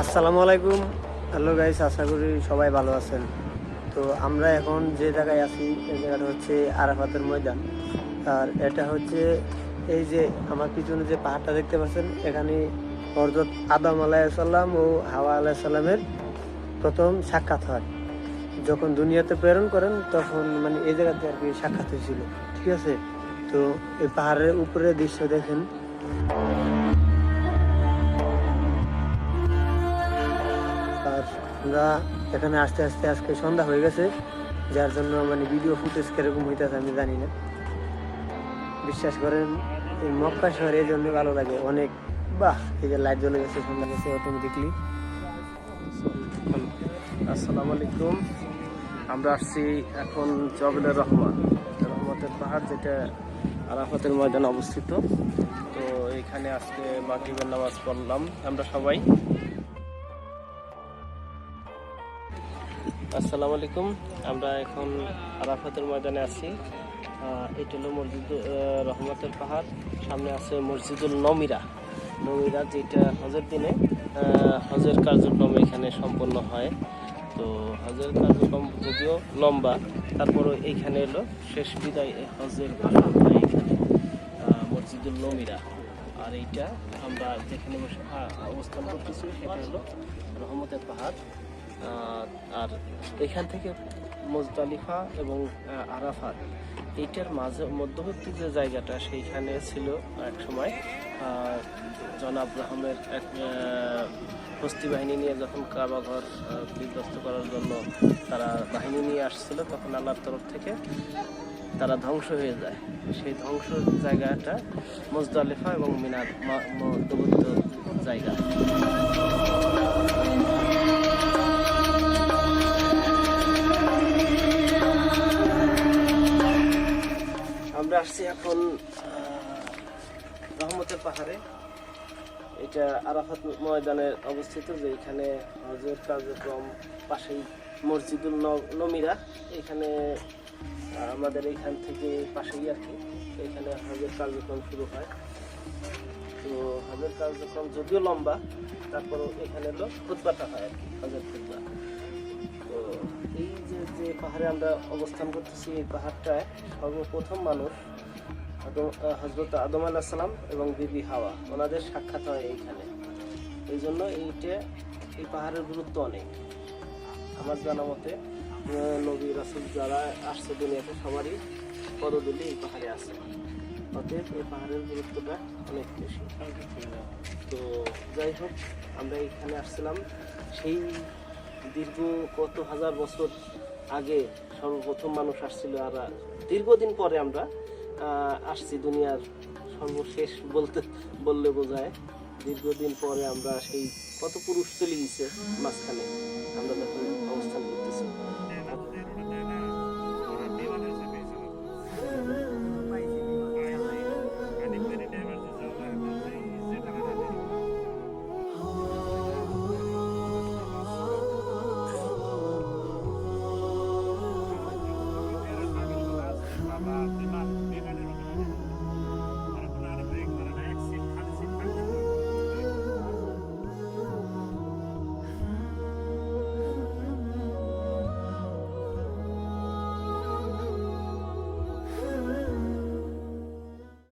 আসসালামু আলাইকুম। Hello guys আশা করি সবাই ভালো আছেন। তো আমরা এখন যে জায়গায় আছি, এই জায়গাটা হচ্ছে আরাফাতের ময়দান। আর এটা হচ্ছে এই যে আমার পিছনে যে পাহাড়টা দেখতে পাচ্ছেন, এখানে হরজত আদম আলাইসাল্লাম ও হাওয়া আলাইসাল্লামের প্রথম সাক্ষাৎ হয়। যখন দুনিয়াতে প্রেরণ করেন, তখন মানে এই জায়গাতে আর কি সাক্ষাৎ হয়েছিল, ঠিক আছে? তো এই পাহাড়ের উপরে দৃশ্য দেখেন। আমরা এখানে আস্তে আস্তে আজকে সন্ধ্যা হয়ে গেছে, যার জন্য মানে ভিডিও ফুটেজ কীরকম হইতেছে আমি জানি না। বিশ্বাস করেন, এই মক্কা শহর এই জন্য ভালো লাগে। অনেক, বাহ, এই যে লাইট জ্বলে গেছে, সন্ধ্যা গেছে অটোমেটিকলি আসসালামু আলাইকুম। আমরা আসছি এখন জবেলের রহমান রহমতের পাহাড় যেটা আরাফাতের ময়দানে অবস্থিত। তো এখানে আজকে মাগরিবের নামাজ পড়লাম। আমরা সবাই আসসালামু আলাইকুম। আমরা এখন আরাফাতের ময়দানে আছি। এটা হলো মসজিদ রহমতের পাহাড়। সামনে আছে মসজিদুল নমিরা। নমিরা যেটা হজের দিনে হজের কার্যক্রম এখানে সম্পন্ন হয়। তো হজের কার্যক্রম যদিও লম্বা, তারপরও এইখানে এলো শেষ বিদায় হজের হয় এখানে মসজিদুল নমিরা। আর এইটা আমরা যেখানে বসে অবস্থান করতেছি, সেটা হলো রহমতের পাহাড়। আর এখান থেকে মুজদালিফা এবং আরাফাত এইটার মাঝে মধ্যবর্তী যে জায়গাটা সেইখানে ছিল এক সময় আহ, জনাব রাহমের এক হস্তি বাহিনী নিয়ে যখন কাবা ঘর বিধ্বস্ত করার জন্য তারা বাহিনী নিয়ে আসছিল তখন আল্লাহর তরফ থেকে তারা ধ্বংস হয়ে যায়। সেই ধ্বংস জায়গাটা মুজদালিফা এবং মিনার মধ্যবর্তী জায়গা। আসছি এখন রহমতের পাহাড়ে। এটা আরাফাত ময়দানে অবস্থিত যে এখানে হজের কার্যক্রম পাশেই মসজিদুল নমিরা। এখানে আমাদের এইখান থেকে পাশেই আর কি। এখানে হজের কার্যক্রম শুরু হয়। তো হজের কার্যক্রম যদিও লম্বা, তারপরও এখানে হলো খুতবাটা হয় আর কি, হজের তো এই যে পাহাড়ে আমরা অবস্থান করতেছি, এই পাহাড়টায় সর্বপ্রথম মানুষ হজরত আদম আলাহ সালাম এবং বিবি হাওয়া, ওনাদের সাক্ষাৎ হয় এইখানে। এই জন্য এইটা, এই পাহাড়ের গুরুত্ব অনেক। আমার জানা মতে, নবী রাসুল যারা আসছে দুনিয়াতে, সবারই পদদলি এই পাহাড়ে আছে। অতএব এই পাহাড়ের গুরুত্বটা অনেক বেশি। তো যাই হোক, আমরা এখানে আসছিলাম। সেই দীর্ঘ কত হাজার বছর আগে সর্বপ্রথম মানুষ আসছিল আর দীর্ঘদিন পরে আমরা আসছি দুনিয়ার সর্বশেষ বলতে, বললে বোঝায়। দীর্ঘদিন পরে আমরা সেই কত পুরুষ চলে গেছে মাঝখানে। আমরা যখন অবস্থান করতেছি।